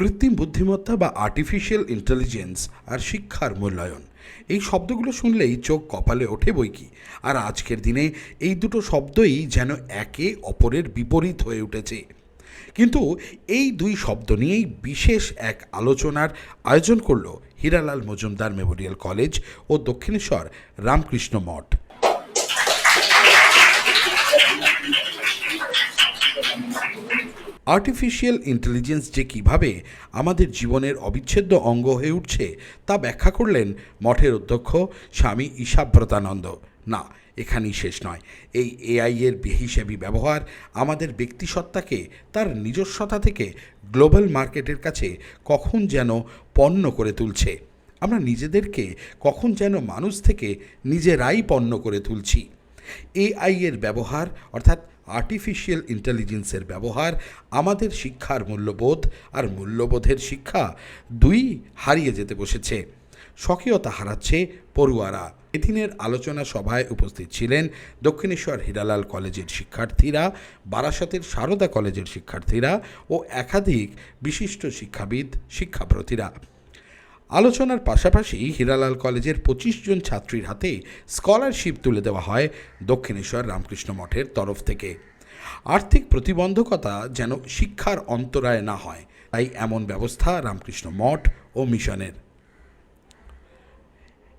কৃত্রিম বুদ্ধিমত্তা বা আর্টিফিশিয়াল ইন্টেলিজেন্স আর শিক্ষার মূল্যায়ন। এই শব্দগুলো শুনলেই চোখ কপালে ওঠে বই কি। আর আজকের দিনে এই দুটো শব্দই যেন একে অপরের বিপরীত হয়ে উঠেছে। কিন্তু এই দুই শব্দ নিয়েই বিশেষ এক আলোচনার আয়োজন করল হীরালাল মজুমদার মেমোরিয়াল কলেজ ও দক্ষিণেশ্বর রামকৃষ্ণ মঠ। আর্টিফিশিয়াল ইন্টেলিজেন্স যে কীভাবে আমাদের জীবনের অবিচ্ছেদ্য অঙ্গ হয়ে উঠছে তা ব্যাখ্যা করলেন মঠের অধ্যক্ষ স্বামী ঈশাব্রতানন্দ। না, এখানেই শেষ নয়। এই এআই এর বেহিসেবি ব্যবহার আমাদের ব্যক্তিসত্তাকে, তার নিজস্বতা থেকে গ্লোবাল মার্কেটের কাছে কখন যেন পণ্য করে তুলছে। আমরা নিজেদেরকে কখন যেন মানুষ থেকে নিজেরাই পণ্য করে তুলছি। এআই এর ব্যবহার, অর্থাৎ আর্টিফিশিয়াল ইন্টেলিজেন্সের ব্যবহার, আমাদের শিক্ষার মূল্যবোধ আর মূল্যবোধের শিক্ষা দুই হারিয়ে যেতে বসেছে। স্বকীয়তা হারাচ্ছে পড়ুয়ারা। এদিনের আলোচনা সভায় উপস্থিত ছিলেন দক্ষিণেশ্বর হীরালাল কলেজের শিক্ষার্থীরা, বারাসতের সারদা কলেজের শিক্ষার্থীরা ও একাধিক বিশিষ্ট শিক্ষাবিদ, শিক্ষাপ্রতিরা। আলোচনার পাশাপাশি হীরালাল কলেজের পঁচিশ জন ছাত্রীর হাতে স্কলারশিপ তুলে দেওয়া হয় দক্ষিণেশ্বর রামকৃষ্ণ মঠের তরফ থেকে। আর্থিক প্রতিবন্ধকতা যেন শিক্ষার অন্তরায় না হয়, তাই এমন ব্যবস্থা রামকৃষ্ণ মঠ ও মিশনের।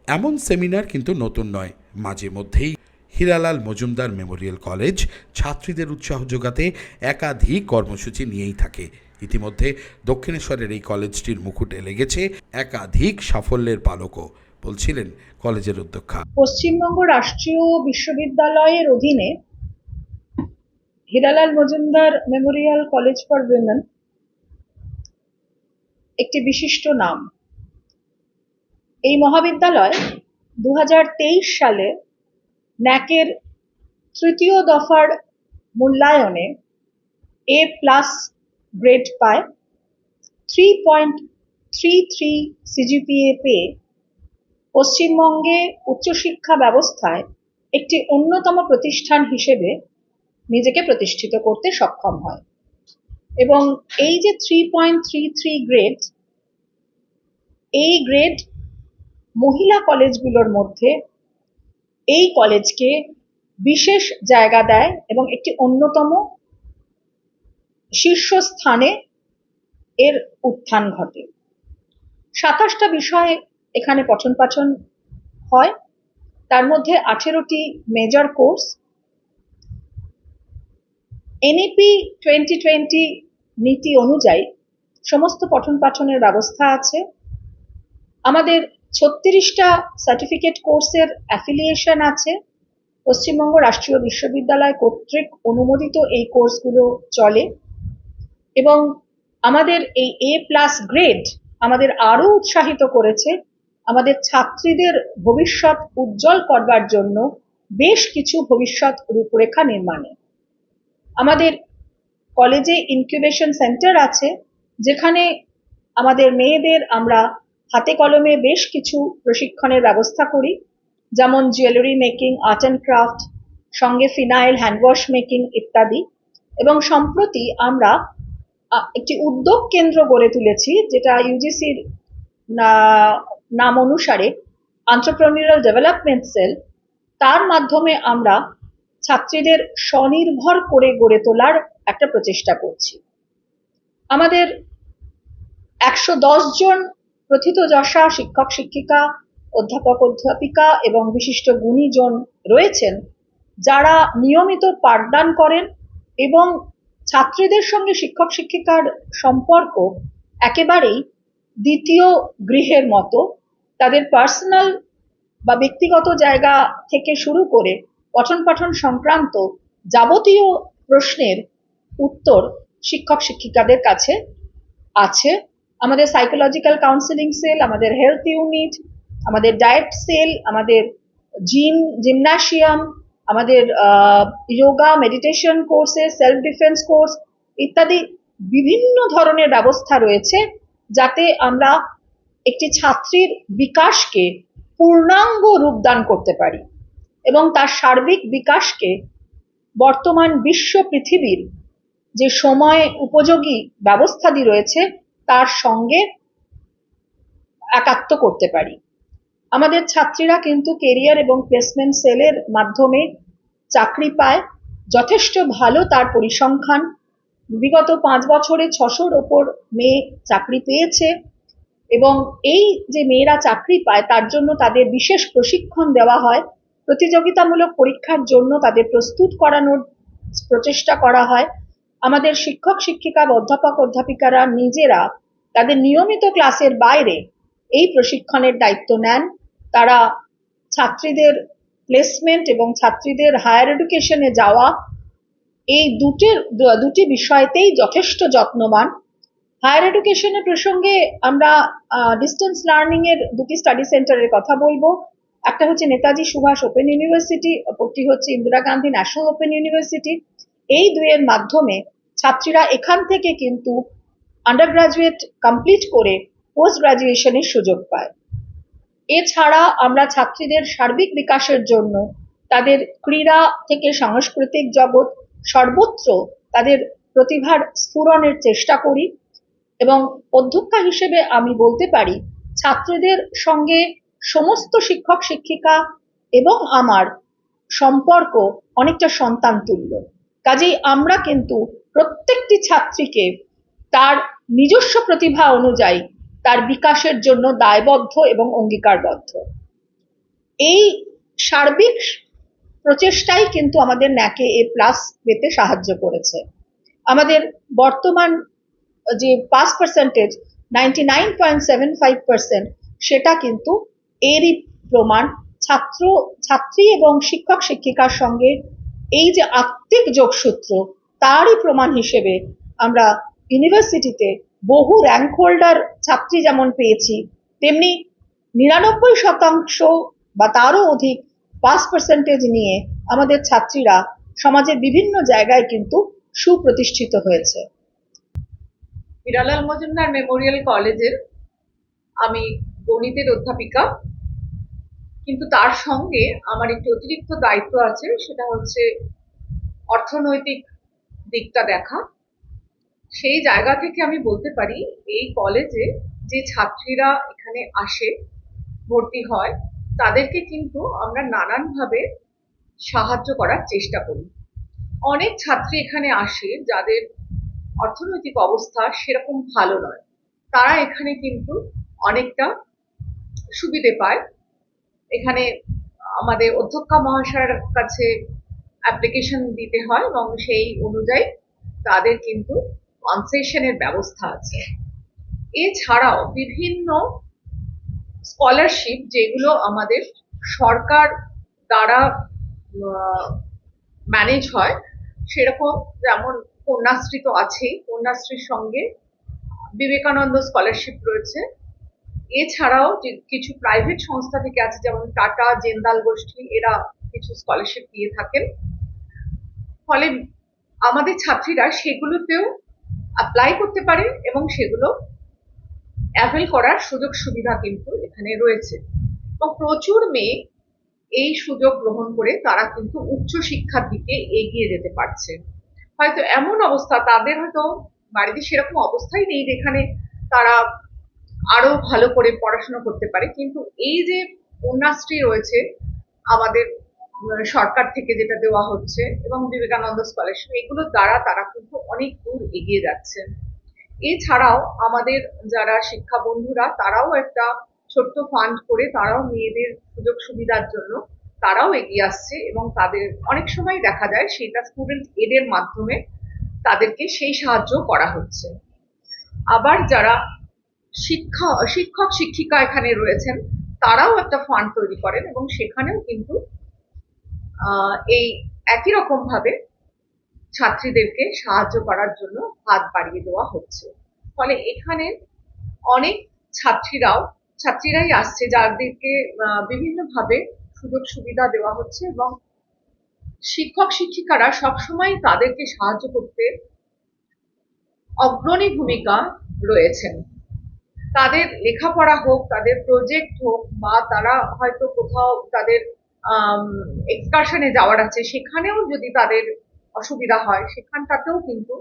এমন সেমিনার কিন্তু নতুন নয়। মাঝে মধ্যেই হীরালাল মজুমদার মেমোরিয়াল কলেজ ছাত্রীদের উৎসাহ যোগাতে একাধিক কর্মসূচি নিয়েই থাকে। ইতিমধ্যে দক্ষিণেশ্বরের এই কলেজটির মুকুটে লেগেছে একাধিক সাফল্যের পালকও, বলছিলেন কলেজের অধ্যক্ষা। পশ্চিমবঙ্গ রাষ্ট্রীয় বিশ্ববিদ্যালয়ের অধীনে Hiralal Majumdar memorial college for women একটি বিশিষ্ট নাম। এই মহাবিদ্যালয় দু হাজার তেইশ সালে ন্যাকের তৃতীয় দফার মূল্যায়নে এ প্লাস গ্রেড পায়। Three point three three CGPA পেয়ে পশ্চিমবঙ্গে উচ্চশিক্ষা ব্যবস্থায় একটি অন্যতম প্রতিষ্ঠান হিসেবে নিজেকে প্রতিষ্ঠিত করতে সক্ষম হয়। এবং এই যে three point three three grade এই গ্রেড মহিলা কলেজগুলোর মধ্যে এই কলেজকে বিশেষ জায়গা দেয় এবং একটি অন্যতম শীর্ষস্থানে এর উত্থান ঘটে। সাতাশটা বিষয়ে এখানে পঠন পাঠন হয়। তার মধ্যে আঠেরোটি major course NEP twenty twenty নীতি অনুযায়ী সমস্ত পঠন পাঠনের ব্যবস্থা আছে। আমাদের ছত্রিশটা সার্টিফিকেট কোর্সের অ্যাফিলিয়েশন আছে। পশ্চিমবঙ্গ রাষ্ট্রীয় বিশ্ববিদ্যালয় কর্তৃক অনুমোদিত এই কোর্সগুলো চলে। এবং আমাদের এই এ প্লাস গ্রেড আমাদের আরও উৎসাহিত করেছে, আমাদের ছাত্রীদের ভবিষ্যৎ উজ্জ্বল করবার জন্য বেশ কিছু ভবিষ্যৎ রূপরেখা নির্মাণে। আমাদের কলেজে ইনকিউবেশন সেন্টার আছে, যেখানে আমাদের মেয়েদের আমরা হাতে কলমে বেশ কিছু প্রশিক্ষণের ব্যবস্থা করি, যেমন jewellery making art and craft সঙ্গে ফিনাইল হ্যান্ডওয়াশ মেকিং ইত্যাদি। এবং সম্প্রতি আমরা একটি উদ্যোগ কেন্দ্র গড়ে তুলেছি, যেটা ইউজিসির নাম অনুসারে আন্টারপ্রেনিউরাল ডেভেলপমেন্ট সেল তার মাধ্যমে আমরা ছাত্রীদের স্বনির্ভর করে গড়ে তোলার একটা প্রচেষ্টা করছি। আমাদের একশো জন প্রথিতযশা শিক্ষক, শিক্ষিকা, অধ্যাপক, অধ্যাপিকা এবং বিশিষ্ট গুণীজন রয়েছেন, যারা নিয়মিত পাঠদান করেন এবং ছাত্রীদের সঙ্গে শিক্ষক শিক্ষিকার সম্পর্ক একেবারেই দ্বিতীয় গৃহের মতো। তাদের পার্সোনাল বা ব্যক্তিগত জায়গা থেকে শুরু করে পঠন পাঠন সংক্রান্ত যাবতীয় প্রশ্নের উত্তর শিক্ষক শিক্ষিকাদের কাছে আছে। আমাদের সাইকোলজিক্যাল কাউন্সিলিং সেল আমাদের হেলথ ইউনিট আমাদের ডায়েট সেল আমাদের জিম জিমনাশিয়াম আমাদের যোগা মেডিটেশন কোর্সে সেলফ ডিফেন্স কোর্স ইত্যাদি বিভিন্ন ধরনের ব্যবস্থা রয়েছে যাতে আমরা একটি ছাত্রীর বিকাশকে পূর্ণাঙ্গ রূপদান করতে পারি এবং তার সার্বিক বিকাশকে বর্তমান বিশ্ব পৃথিবীর যে সময় উপযোগী ব্যবস্থাদি রয়েছে তার সঙ্গে একাত্ম করতে পারি। আমাদের ছাত্রীরা কিন্তু কেরিয়ার এবং প্লেসমেন্ট সেলের মাধ্যমে চাকরি পায়, যথেষ্ট ভালো তার পরিসংখ্যান। বিগত পাঁচ বছরে ছশোর ওপর মেয়ে চাকরি পেয়েছে এবং এই যে মেয়েরা চাকরি পায়, তার জন্য তাদের বিশেষ প্রশিক্ষণ দেওয়া হয়। প্রতিযোগিতামূলক পরীক্ষার জন্য তাদের প্রস্তুত করানোর প্রচেষ্টা করা হয়। আমাদের শিক্ষক, শিক্ষিকা, অধ্যাপক, অধ্যাপিকারা নিজেরা তাদের নিয়মিত ক্লাসের বাইরে এই প্রশিক্ষণের দায়িত্ব নেন। তারা ছাত্রীদের প্লেসমেন্ট এবং ছাত্রীদের হায়ার এডুকেশনে যাওয়া, এই দুটির দুটি বিষয়তেই যথেষ্ট যত্নবান। হায়ার এডুকেশনের প্রসঙ্গে আমরা ডিস্টেন্স লার্নিং এর দুটি স্টাডি সেন্টারের কথা বলব। একটা হচ্ছে নেতাজি সুভাষ ওপেন ইউনিভার্সিটি অপরটি হচ্ছে Indira Gandhi national open university এই দুয়ের মাধ্যমে ছাত্রীরা এখান থেকে কিন্তু আন্ডার গ্রাজুয়েট কমপ্লিট করে পোস্ট গ্রাজুয়েশনের সুযোগ পায়। এছাড়া আমরা ছাত্রীদের সার্বিক বিকাশের জন্য তাদের ক্রীড়া থেকে সাংস্কৃতিক জগৎ সর্বত্র তাদের প্রতিভার স্ফুরণের চেষ্টা করি এবং অধ্যক্ষা হিসেবে আমি বলতে পারি, ছাত্রীদের সঙ্গে সমস্ত শিক্ষক, শিক্ষিকা এবং আমার সম্পর্ক অনেকটা সন্তান তুল্য কাজেই আমরা কিন্তু প্রত্যেকটি ছাত্রীকে তার নিজস্ব প্রতিভা অনুযায়ী তার বিকাশের জন্য দায়বদ্ধ এবং অঙ্গীকারবদ্ধ। এই সার্বিক প্রচেষ্টাই কিন্তু আমাদের ন্যাকে এ প্লাস পেতে সাহায্য করেছে। আমাদের বর্তমান যে pass percentage ninety nine point seven five percent সেটা কিন্তু এরই প্রমাণ ছাত্র, ছাত্রী এবং শিক্ষক, শিক্ষিকার সঙ্গে এই যে আত্মিক যোগসূত্র, তারই প্রমাণ হিসেবে আমরা ইউনিভার্সিটিতে বহু র্যাঙ্ক হোল্ডার ছাত্রী যেমন পেয়েছি, তেমনি নিরানব্বই শতাংশ বা তারও অধিক পাস পার্সেন্টেজ নিয়ে আমাদের ছাত্রীরা সমাজের বিভিন্ন জায়গায় কিন্তু সুপ্রতিষ্ঠিত হয়েছে। হিরালাল মজুমদার মেমোরিয়াল কলেজের আমি গণিতের অধ্যাপিকা, কিন্তু তার সঙ্গে আমার একটি অতিরিক্ত দায়িত্ব আছে, সেটা হচ্ছে অর্থনৈতিক দিকটা দেখা। সেই জায়গা থেকে আমি বলতে পারি, এই কলেজে যে ছাত্রীরা এখানে আসে, ভর্তি হয়, তাদেরকে কিন্তু আমরা নানানভাবে সাহায্য করার চেষ্টা করি। অনেক ছাত্রী এখানে আসে যাদের অর্থনৈতিক অবস্থা সেরকম ভালো নয়। তারা এখানে কিন্তু অনেকটা সুবিধে পায়। এখানে আমাদের অধ্যক্ষা মহাশয়ের কাছে অ্যাপ্লিকেশন দিতে হয় এবং সেই অনুযায়ী তাদের কিন্তু কনসেশনের ব্যবস্থা আছে। এছাড়াও বিভিন্ন স্কলারশিপ যেগুলো আমাদের সরকার দ্বারা ম্যানেজ হয়, সেরকম যেমন কন্যাশ্রী তো আছেই, কন্যাশ্রীর সঙ্গে বিবেকানন্দ স্কলারশিপ রয়েছে। এছাড়াও কিছু প্রাইভেট সংস্থা থেকে আছে, যেমন টাটা, জেন্দাল গোষ্ঠী, এরা কিছু স্কলারশিপ দিয়ে থাকেন। ফলে আমাদের ছাত্রীরা সেগুলোতেও অ্যাপ্লাই করতে পারে এবং সেগুলো অ্যাভেল করার সুযোগ সুবিধা কিন্তু এখানে রয়েছে। এবং প্রচুর মেয়ে এই সুযোগ গ্রহণ করে তারা কিন্তু উচ্চ শিক্ষার দিকে এগিয়ে যেতে পারছে। হয়তো এমন অবস্থা, তাদের হয়তো বাড়িতে সেরকম অবস্থাই নেই যেখানে তারা আরও ভালো করে পড়াশোনা করতে পারে। কিন্তু এই যে কন্যাশ্রী রয়েছে, আমাদের সরকার থেকে যেটা দেওয়া হচ্ছে এবং বিবেকানন্দ স্কলারশিপ এগুলোর দ্বারা তারা কিন্তু অনেক দূর এগিয়ে যাচ্ছেন এছাড়াও আমাদের যারা শিক্ষা বন্ধুরা, তারাও একটা ছোট্ট ফান্ড করে তারাও মেয়েদের সুযোগ সুবিধার জন্য তারাও এগিয়ে আসছে এবং তাদের, অনেক সময় দেখা যায় সেটা স্টুডেন্ট এডের মাধ্যমে তাদেরকে সেই সাহায্য করা হচ্ছে। আবার যারা শিক্ষা, শিক্ষক শিক্ষিকা এখানে রয়েছেন, তারাও একটা ফান্ড তৈরি করেন এবং সেখানেও কিন্তু এই একই রকম ভাবে ছাত্রীদেরকে সাহায্য করার জন্য হাত বাড়িয়ে দেওয়া হচ্ছে। ফলে এখানে অনেক ছাত্রীরাও, ছাত্রীরাই আসছে যাদেরকে বিভিন্নভাবে সুযোগ সুবিধা দেওয়া হচ্ছে এবং শিক্ষক শিক্ষিকারা সবসময় তাদেরকে সাহায্য করতে অগ্রণী ভূমিকা রয়েছেন। তাদের লেখাপড়া হোক, তাদের প্রজেক্ট হোক বা তারা হয়তো কোথাও তাদের এক্সকারশনে যাওয়ার আছে। সেখানেও যদি তাদের অসুবিধা হয়, সেখানটাতেও কিন্তু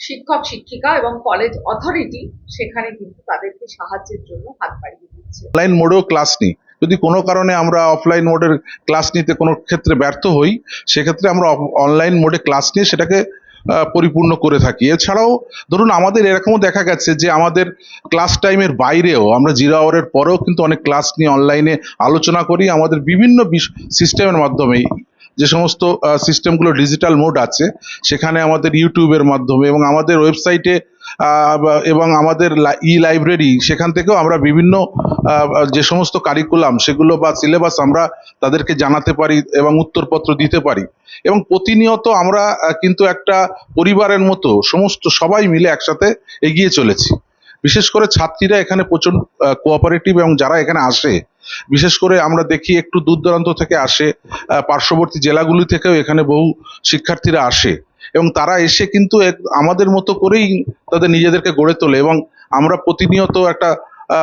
শিক্ষক, শিক্ষিকা এবং কলেজ অথরিটি সেখানে কিন্তু তাদেরকে সাহায্যের জন্য হাত বাড়িয়ে দিচ্ছে। অনলাইন মোডেও ক্লাস নেই। যদি কোনো কারণে আমরা অফলাইন মোডের ক্লাস নিতে কোনো ক্ষেত্রে ব্যর্থ হই, সেক্ষেত্রে আমরা অনলাইন মোডে ক্লাস নিয়ে সেটাকে পরিপূর্ণ করে থাকি। এছাড়াও ধরুন আমাদের এরকমও দেখা গেছে যে আমাদের ক্লাস টাইমের বাইরেও আমরা জিরো আওয়ারের পরেও কিন্তু অনেক ক্লাস নিয়ে অনলাইনে আলোচনা করি। আমাদের বিভিন্ন সিস্টেমের মাধ্যমে যে সমস্ত সিস্টেমগুলো ডিজিটাল মোড আছে, সেখানে আমাদের ইউটিউবের মাধ্যমে এবং আমাদের ওয়েবসাইটে এবং আমাদের ই লাইব্রেরি সেখান থেকেও আমরা বিভিন্ন যে সমস্ত কারিকুলাম সেগুলো বা সিলেবাস আমরা তাদেরকে জানাতে পারি এবং উত্তরপত্র দিতে পারি। এবং প্রতিনিয়ত আমরা কিন্তু একটা পরিবারের মতো সমস্ত সবাই মিলে একসাথে এগিয়ে চলেছি। বিশেষ করে ছাত্রীরা এখানে প্রচণ্ড কোঅপারেটিভ এবং যারা এখানে আসে, বিশেষ করে আমরা দেখি একটু দূর দূরান্ত থেকে আসে পার্শ্ববর্তী জেলাগুলি থেকেও এখানে বহু শিক্ষার্থীরা আসে। এবং তারা এসে কিন্তু আমাদের মতো করেই তাদের নিজেদেরকে গড়ে তোলে এবং আমরা প্রতিনিয়ত একটা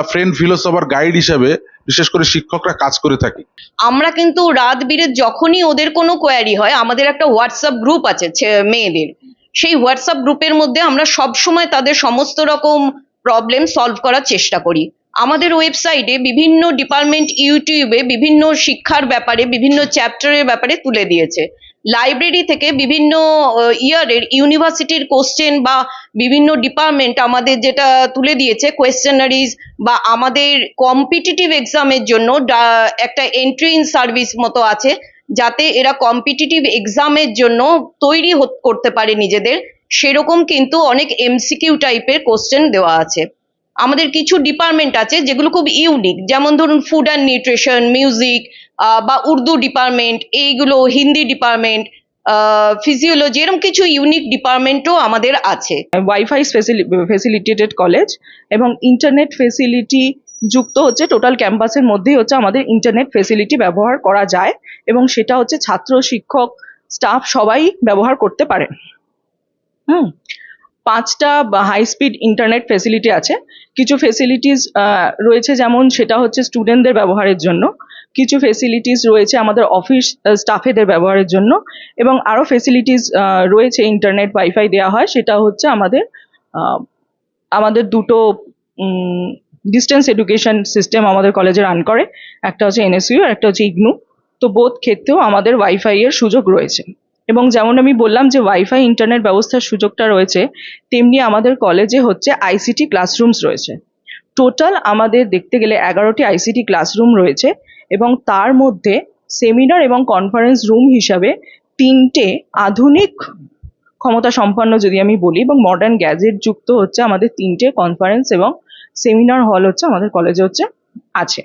ফ্রেন্ড ফিলোসফার গাইড হিসেবে বিশেষ করে শিক্ষকরা কাজ করে থাকি। আমরা কিন্তু রাত বিরেত যখনই ওদের কোনো কোয়ারি হয়, আমাদের একটা হোয়াটসঅ্যাপ গ্রুপ আছে মেয়েদের। সেই হোয়াটসঅ্যাপ গ্রুপের মধ্যে আমরা সব সময় তাদের সমস্ত রকম প্রবলেম সলভ করার চেষ্টা করি। আমাদের ওয়েবসাইটে বিভিন্ন ডিপার্টমেন্ট ইউটিউবে বিভিন্ন শিক্ষার ব্যাপারে, বিভিন্ন চ্যাপ্টারের ব্যাপারে তুলে দিয়েছে। লাইব্রেরি থেকে বিভিন্ন ইয়ারের ইউনিভার্সিটির কোশ্চেন বা বিভিন্ন ডিপার্টমেন্ট আমাদের যেটা তুলে দিয়েছে কোয়েশ্চেনারিজ বা আমাদের কম্পিটিটিভ এক্সামের জন্য একটা এন্ট্রি ইন সার্ভিস মতো আছে, যাতে এরা কম্পিটিটিভ এক্সামের জন্য তৈরি করতে পারে নিজেদের। সেরকম কিন্তু অনেক এমসিকিউ টাইপের কোশ্চেন দেওয়া আছে। আমাদের কিছু ডিপার্টমেন্ট আছে যেগুলো খুব ইউনিক যেমন ধরুন ফুড অ্যান্ড নিউট্রিশন মিউজিক বা উর্দু ডিপার্টমেন্ট এইগুলো হিন্দি ডিপার্টমেন্ট ফিজিওলজি এরকম কিছু ইউনিক ডিপার্টমেন্টও আমাদের আছে। ওয়াইফাই ফেসিলিটেটেড কলেজ এবং ইন্টারনেট ফেসিলিটি যুক্ত হচ্ছে টোটাল ক্যাম্পাসের মধ্যেই হচ্ছে আমাদের ইন্টারনেট ফেসিলিটি ব্যবহার করা যায় এবং সেটা হচ্ছে ছাত্র, শিক্ষক স্টাফ সবাই ব্যবহার করতে পারেন হুম, পাঁচটা হাই স্পিড ইন্টারনেট ফেসিলিটি আছে। কিছু ফেসিলিটিস রয়েছে যেমন সেটা হচ্ছে স্টুডেন্টদের ব্যবহারের জন্য। কিছু ফেসিলিটিস রয়েছে আমাদের অফিস স্টাফেদের ব্যবহারের জন্য এবং আরও ফেসিলিটিস রয়েছে ইন্টারনেট ওয়াইফাই দেওয়া হয়। সেটা হচ্ছে আমাদের আমাদের দুটো ডিস্টেন্স এডুকেশন সিস্টেম আমাদের কলেজে রান করে। একটা হচ্ছে এনএসইউ আর একটা হচ্ছে ইগনু তো বোধ ক্ষেত্রেও আমাদের ওয়াইফাই এর সুযোগ রয়েছে। এবং যেমন আমি বললাম যে ওয়াইফাই ইন্টারনেট ব্যবস্থার সুযোগটা রয়েছে, তেমনি আমাদের কলেজে হচ্ছে আইসিটি ক্লাসরুমস রয়েছে। টোটাল আমাদের দেখতে গেলে এগারোটি আইসিটি ক্লাসরুম রয়েছে। এবং তার মধ্যে সেমিনার এবং কনফারেন্স রুম হিসাবে তিনটে আধুনিক ক্ষমতা সম্পন্ন যদি আমি বলি এবং মডার্ন গ্যাজেট যুক্ত হচ্ছে আমাদের তিনটে কনফারেন্স এবং সেমিনার হল হচ্ছে আমাদের কলেজে হচ্ছে আছে।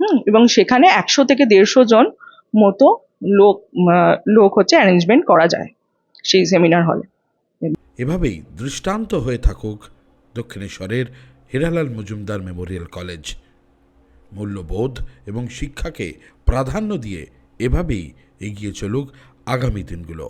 হুম, এবং সেখানে একশো থেকে দেড়শো জন মতো লোক লোক হচ্ছে অ্যারেঞ্জমেন্ট করা যায় সেই সেমিনার হলে এভাবেই দৃষ্টান্ত হয়ে থাকুক দক্ষিণেশ্বরের হিরালাল মজুমদার মেমোরিয়াল কলেজ। মূল্যবোধ এবং শিক্ষাকে প্রাধান্য দিয়ে এভাবেই এগিয়ে চলুক আগামী দিনগুলো।